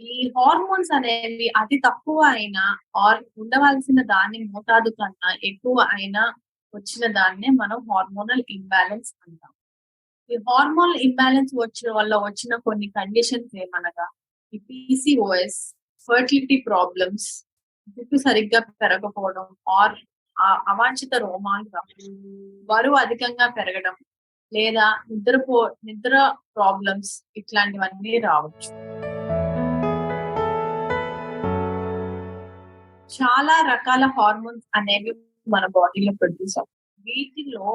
ఈ హార్మోన్స్ అనేవి అతి తక్కువ అయినా ఆర్ ఉండవలసిన దాని మోతాదు కన్నా ఎక్కువ అయినా వచ్చిన దాన్నే మనం హార్మోనల్ ఇంబ్యాలెన్స్ అంటాం. ఈ హార్మోనల్ ఇంబ్యాలెన్స్ వచ్చిన వల్ల వచ్చిన కొన్ని కండిషన్స్ ఏమనగా ఈ పీసీఓఎస్ ఫర్టిలిటీ ప్రాబ్లమ్స్ జుట్టు సరిగ్గా పెరగకపోవడం ఆర్ అవాంఛిత రోమాలు బరువు అధికంగా పెరగడం లేదా నిద్రపో నిద్ర ప్రాబ్లమ్స్ ఇట్లాంటివన్నీ రావచ్చు. చాలా రకాల హార్మోన్స్ అనేవి మన బాడీలో ప్రొడ్యూస్ అవుతాయి. వీటిలో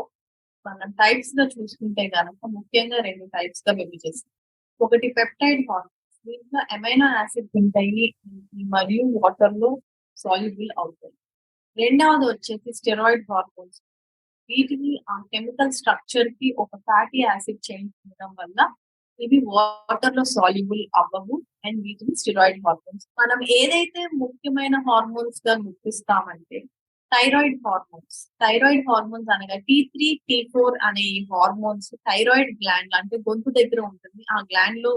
మనం టైప్స్గా చూసుకుంటే గనక ముఖ్యంగా రెండు టైప్స్గా విభజిస్తాం ఒకటి పెప్టైడ్ హార్మోన్స్ దీంట్లో ఎమైనో యాసిడ్స్ ఉంటాయి. మరియు వాటర్లో సాల్యుబుల్ అవుతాయి. రెండవది వచ్చేసి స్టెరాయిడ్ హార్మోన్స్ వీటిని ఆ కెమికల్ స్ట్రక్చర్కి ఒక ఫ్యాటీ యాసిడ్ చేంజ్ ఉండడం వల్ల ఇవి వాటర్లో సాల్యుబుల్ అవ్వవు. అండ్ వీటిని స్టిరాయిడ్ హార్మోన్స్ మనం ఏదైతే ముఖ్యమైన హార్మోన్స్గా గుర్తిస్తామంటే థైరాయిడ్ హార్మోన్స్ థైరాయిడ్ హార్మోన్స్ అనగా టీ త్రీ టీ ఫోర్ అనే హార్మోన్స్ థైరాయిడ్ గ్లాండ్ అంటే గొంతు దగ్గర ఉంటుంది. ఆ గ్లాండ్లో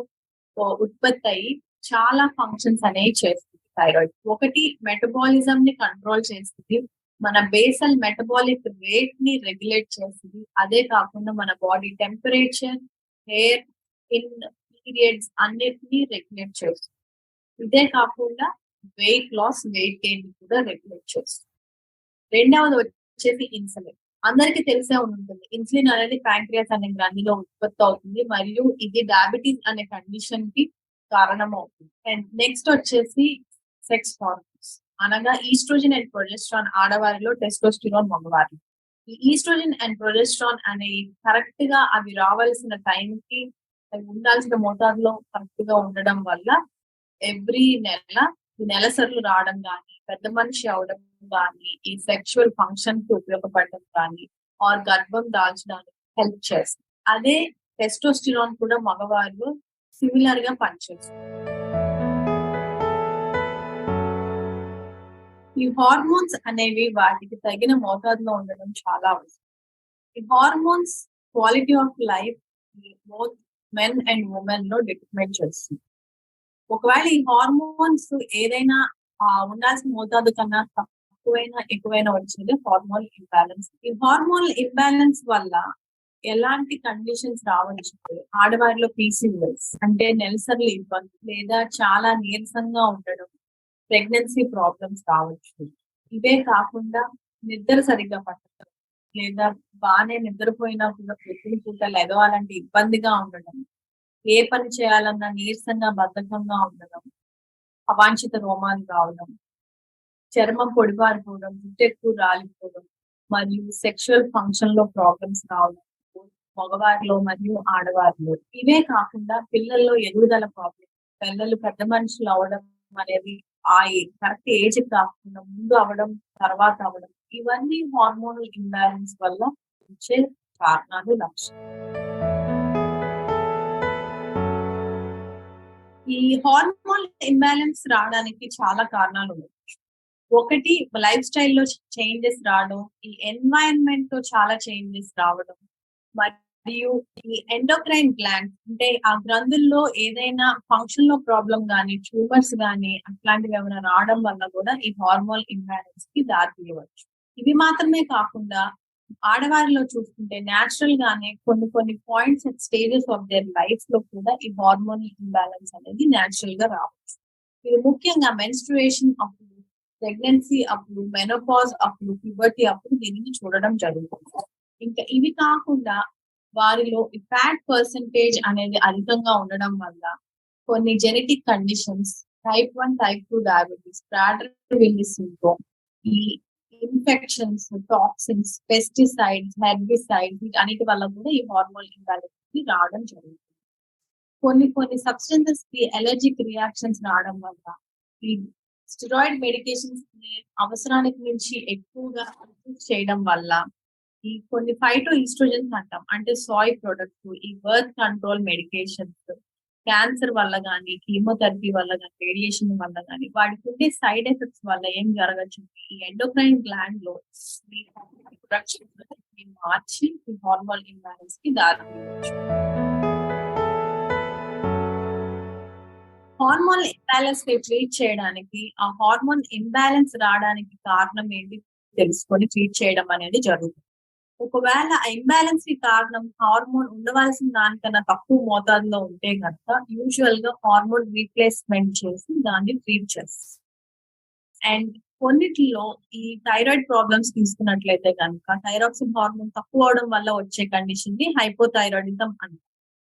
ఉత్పత్తి అయ్యి చాలా ఫంక్షన్స్ అనేవి చేస్తుంది థైరాయిడ్ ఒకటి మెటబాలిజం ని కంట్రోల్ చేస్తుంది. మన బేసల్ మెటబాలిక్ రేట్ని రెగ్యులేట్ చేస్తుంది. అదే కాకుండా మన body temperature hair in periods అన్నిటినీ రెగ్యులేట్ చేస్తుంది. ఇదే కాకుండా వెయిట్ లాస్ వెయిట్ గెయిన్ కూడా రెగ్యులేట్ చేస్తుంది. రెండవది వచ్చేసి ఇన్సులిన్ అందరికి తెలిసే ఉంటుంది. ఇన్సులిన్ అనేది ప్యాంక్రియాస్ అనే గ్రంథిలో ఉత్పత్తి అవుతుంది. మరియు ఇది డయాబెటీస్ అనే కండిషన్కి కారణం అవుతుంది అండ్ నెక్స్ట్ వచ్చేసి సెక్స్ హార్మోన్స్ అనగా ఈస్ట్రోజన్ అండ్ ప్రొజెస్ట్రాన్ ఆడవారిలో టెస్టోస్టిరోన్ మగవారి ఈ ఈస్ట్రోజన్ అండ్ ప్రొజెస్ట్రాన్ అనేవి కరెక్ట్గా అవి రావాల్సిన టైంకి కి ఉండాల్సిన మోతాదులో కరెక్ట్గా ఉండడం వల్ల ఎవ్రీ నెల ఈ నెలసరులు రావడం కానీ పెద్ద మనిషి అవడం కానీ ఈ సెక్షువల్ ఫంక్షన్కి ఉపయోగపడడం కానీ ఆర్ గర్భం దాల్చడానికి హెల్ప్ చేస్తుంది. అదే టెస్టోస్టిరాన్ కూడా మగవారు సిమిలర్గా పనిచేస్తుంది. ఈ హార్మోన్స్ అనేవి వాటికి తగిన మోతాదులో ఉండడం చాలా అవసరం. ఈ hormones quality of life both men and ఉమెన్లో determine చేస్తుంది. ఒకవేళ ఈ హార్మోన్స్ ఏదైనా ఉండాల్సిన మోతాదు కన్నా తక్కువైనా ఎక్కువైనా వచ్చేది హార్మోన్ ఇంబ్యాలెన్స్ ఈ హార్మోన్ ఇంబ్యాలెన్స్ వల్ల ఎలాంటి కండిషన్స్ రావచ్చు? ఆడవారిలో పీసీఓఎస్ అంటే నెలసర్లు ఇబ్బంది లేదా చాలా నీరసంగా ఉండడం ప్రెగ్నెన్సీ ప్రాబ్లమ్స్ రావచ్చు. ఇవే కాకుండా నిద్ర సరిగ్గా పట్టడం లేదా బాగానే నిద్రపోయినా కూడా ప్రతి పూట లెగవాలంటే ఇబ్బందిగా ఉండడం. ఏ పని చేయాలన్నా నీరసంగా బద్ధకంగా ఉండడం. అవాంఛిత రోమాలు రావడం. చర్మం పొడిబారిపోవడం జుట్టు ఎక్కువ రాలిపోవడం మరియు సెక్షువల్ ఫంక్షన్లో ప్రాబ్లమ్స్ రావడం. మగవారిలో మరియు ఆడవారిలో. ఇవే కాకుండా పిల్లల్లో ఎదుగుదల ప్రాబ్లం పిల్లలు పెద్ద మనుషులు అవడం అనేది ఆ కరెక్ట్ ఏజ్ కాకుండా ముందు అవడం తర్వాత అవడం. ఇవన్నీ హార్మోనల్ ఇంబ్యాలెన్స్ వల్ల వచ్చే కారణాలు లక్ష్యం ఈ హార్మోన్ ఇంబ్యాలెన్స్ రావడానికి చాలా కారణాలు ఉన్నాయి. ఒకటి లైఫ్ స్టైల్లో చేంజెస్ రావడం ఈ ఎన్వైరన్మెంట్లో చాలా చేంజెస్ రావడం మరియు ఈ ఎండోక్రైన్ గ్లాండ్ అంటే ఆ గ్రంథుల్లో ఏదైనా ఫంక్షన్లో ప్రాబ్లం కానీ ట్యూమర్స్ కానీ అట్లాంటివి ఏమైనా రావడం వల్ల కూడా ఈ హార్మోన్ ఇంబ్యాలెన్స్కి దారి తీయవచ్చు ఇవి మాత్రమే కాకుండా ఆడవారిలో చూసుకుంటే న్యాచురల్ గానే కొన్ని కొన్ని points and stages of their లైఫ్లో కూడా ఈ హార్మోన్ ఇంబ్యాలెన్స్ అనేది న్యాచురల్గా రావచ్చు. ఇది ముఖ్యంగా మెన్స్ట్రుయేషన్ అప్పుడు ప్రెగ్నెన్సీ అప్పుడు మెనోపాజ్ అప్పుడు ప్యూబర్టీ అప్పుడు దీనిని చూడడం జరుగుతుంది. ఇంకా ఇవి కాకుండా వారిలో ఫ్యాట్ పర్సంటేజ్ అనేది అధికంగా ఉండడం వల్ల కొన్ని genetic conditions type one type two diabetes Prader syndrome ఈ ఇన్ఫెక్షన్స్ టాక్సిన్స్ పెస్టిసైడ్స్ హెర్బిసైడ్స్ వీటన్నిటి వల్ల కూడా ఈ హార్మోన్ ఇంబాలెన్స్ రావడం జరుగుతుంది. కొన్ని కొన్ని సబ్స్టెన్సెస్కి ఎలర్జిక్ రియాక్షన్స్ రావడం వల్ల ఈ స్టెరాయిడ్ మెడికేషన్స్ని అవసరానికి మించి ఎక్కువగా చేయడం వల్ల ఈ కొన్ని ఫైటో ఈస్ట్రోజన్స్ అంటాం అంటే సాయ్ ప్రొడక్ట్స్ ఈ బర్త్ కంట్రోల్ మెడికేషన్స్ క్యాన్సర్ వల్ల కానీ కీమోథెరపీ వల్ల కానీ రేడియేషన్ వల్ల కానీ వాటికి ఉండే సైడ్ ఎఫెక్ట్స్ వల్ల ఏం జరగచ్చు? ఈ ఎండోక్రైన్ గ్లాండ్లో ప్రొడక్షన్ మార్చి హార్మోన్ ఇంబ్యాలెన్స్కి దారి హార్మోన్ ఇంబ్యాలెన్స్ని ట్రీట్ చేయడానికి ఆ హార్మోన్ ఇంబ్యాలెన్స్ రావడానికి కారణం ఏంటి తెలుసుకొని ట్రీట్ చేయడం అనేది జరుగుతుంది. ఒకవేళ ఇంబ్యాలెన్స్కి కారణం హార్మోన్ ఉండవలసిన దానికన్నా తక్కువ మోతాదులో ఉంటే కనుక యూజువల్గా హార్మోన్ రీప్లేస్మెంట్ చేసి దాన్ని ట్రీట్ చేస్తారు అండ్ కొన్నిటిలో ఈ థైరాయిడ్ ప్రాబ్లమ్స్ తీసుకున్నట్లయితే కనుక థైరాక్సిన్ హార్మోన్ తక్కువ అవడం వల్ల వచ్చే కండిషన్ని హైపోథైరాయిడిజం అంటారు.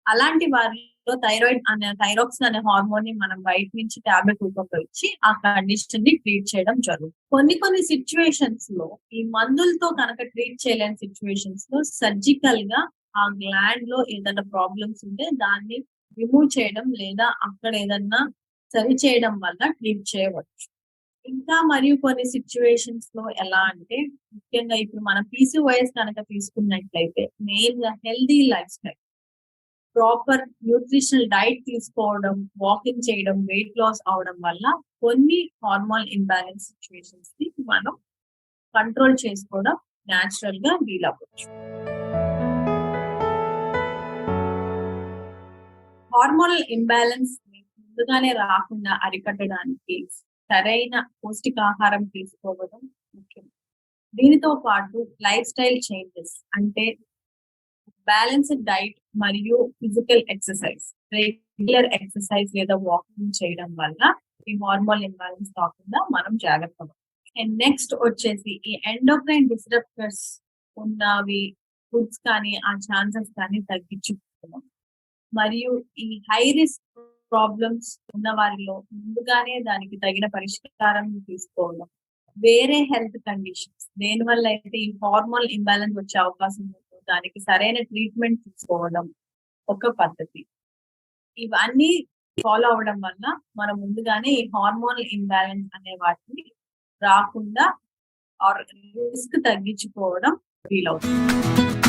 అలాంటి వారిలో థైరాయిడ్ అనే థైరాక్సిన్ అనే హార్మోన్ని మనం బయట నుంచి టాబ్లెట్ రూపంలో ఇచ్చి ఆ కండిషన్ని ట్రీట్ చేయడం జరుగుతుంది. కొన్ని కొన్ని సిచ్యువేషన్స్లో ఈ మందులతో కనుక ట్రీట్ చేయలేని సిచ్యువేషన్స్లో సర్జికల్గా ఆ గ్లాండ్లో ఏదైనా ప్రాబ్లమ్స్ ఉంటే దాన్ని రిమూవ్ చేయడం లేదా అక్కడ ఏదన్నా సరి చేయడం వల్ల ట్రీట్ చేయవచ్చు. ఇంకా మరియు కొన్ని సిచ్యువేషన్స్లో ఎలా అంటే ముఖ్యంగా ఇప్పుడు మనం పీసీఓఎస్ కనుక తీసుకున్నట్లయితే మెయిన్గా healthy lifestyle proper nutritional diet తీసుకోవడం వాకింగ్ చేయడం వెయిట్ లాస్ అవడం వల్ల కొన్ని హార్మోన్ ఇంబ్యాలెన్స్ సిచ్యువేషన్స్ని మనం కంట్రోల్ చేసుకోవడం న్యాచురల్గా వీలవ్వచ్చు హార్మోనల్ ఇంబ్యాలెన్స్ ముందుగానే రాకుండా అరికట్టడానికి సరైన పౌష్టికాహారం తీసుకోవడం ముఖ్యం. దీనితో పాటు లైఫ్ స్టైల్ చేంజెస్ అంటే బ్యాలెన్స్డ్ డైట్ మరియు ఫిజికల్ ఎక్సర్సైజ్ రెగ్యులర్ ఎక్సర్సైజ్ లేదా వాకింగ్ చేయడం వల్ల ఈ హార్మోన్ ఇంబ్యాలెన్స్ కాకుండా మనం జాగ్రత్త అండ్ నెక్స్ట్ వచ్చేసి ఈ ఎండోక్రైన్ డిస్టర్బర్స్ ఉన్నవి ఫుడ్స్ కానీ ఆ ఛాన్సెస్ కానీ తగ్గించుకుంటున్నాం. మరియు ఈ హై రిస్క్ ప్రాబ్లమ్స్ ఉన్న వారిలో ముందుగానే దానికి తగిన పరిష్కారం తీసుకోవడం. వేరే హెల్త్ కండిషన్స్ దేని వల్ల అయితే ఈ హార్మోన్ ఇంబ్యాలెన్స్ వచ్చే అవకాశం దానికి సరైన ట్రీట్మెంట్ తీసుకోవడం ఒక పద్ధతి. ఇవన్నీ ఫాలో అవడం వల్ల మనం ముందుగానే ఈ హార్మోనల్ ఇంబ్యాలెన్స్ అనే వాటిని రాకుండా రిస్క్ తగ్గించుకోవడం వీలవుతుంది.